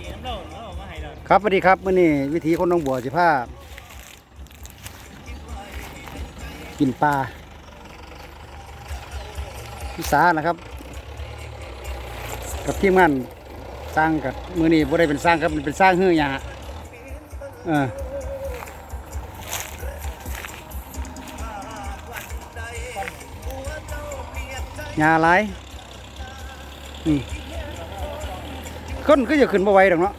ตีน้ำเล่าเรามาให้เราครับสวัสดีครับมื่อนี้วิธีคนหน้องบัวสิผ้ากินปลาพิสานะครับ กับทีมงานสร้างกับมือนี้บ่ได้เป็นสร้างครับมันเป็นสร้างเฮือยาเออหยาหลายอืม คนก็จะขึ้นมาไหวดอกเนาะ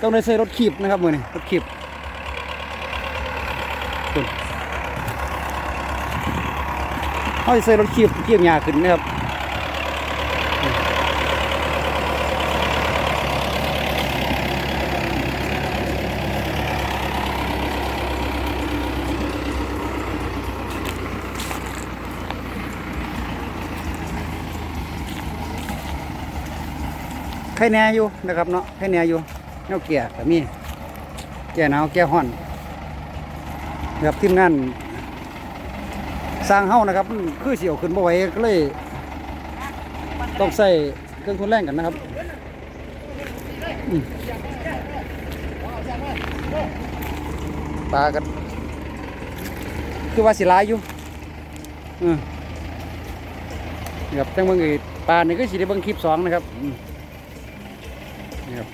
ต้องได้ใช้รถขีบนะครับมือนี่รถขีบเขาจะใช้รถขีบขีบหยาขึ้นนะครับ ไข่แน่อยู่นะครับเนาะไข่แน่อยู่แนวเกียร์แต่มีแก่หนาวแก่ห้อนแบบทีมงานสร้างเฮ้านะครับคือเสียวขึ้นบ่ไหวก็เลย ต้องใส่เครื่องทุนแรงกันนะครับปลากันคือว่าสิลายอยู่เอืมครับจังเบิ่งอีปลานี่ก็สิได้เบิ่งคลิปสองนะครับอืม นี่ครับ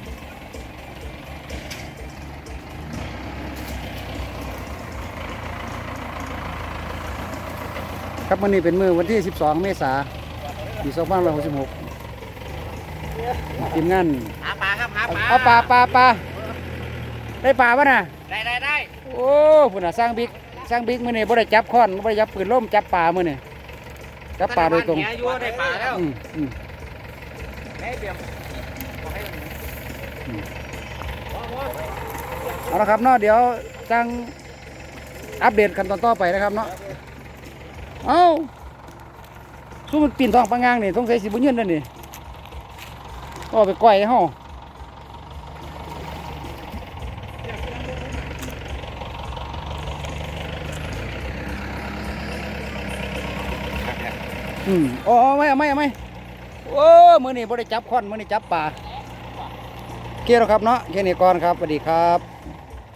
ครับวันนี้เป็นมือวันที่ 12 เมษายนปี2566ทีมงานหาปลาครับหาปลาเอาปลาปลาปลาได้ปลาปะน่ะได้ได้ได้โอ้พุ่นน่ะสร้างบิ๊กสร้างบิ๊กมื้อนี้บ่ได้จับค้อนบ่ได้จับปืนล่มจับปลามื้อนี้จับปลาโดยตรงเนี้ยอยู่ได้ปลาแล้วอืมอืมแม่เบียม เอาละครับเนาะเดี๋ยวจังอัปเดตขั้นตอนต่อไปนะครับเนาะเอ้าสู้มันปีนทองปลางางนี่สงสัยสิบ่ยืนนั่นนี่ก็ไปก้อยให้เฮาอืมโอ้เอไม่ไม่ไม่โอ้มือนี่บ่ได้จับค้อนมือนี่จับปลา เคแล้วครับเนาะแค่นี้ก่อนครับสวัสดีครับ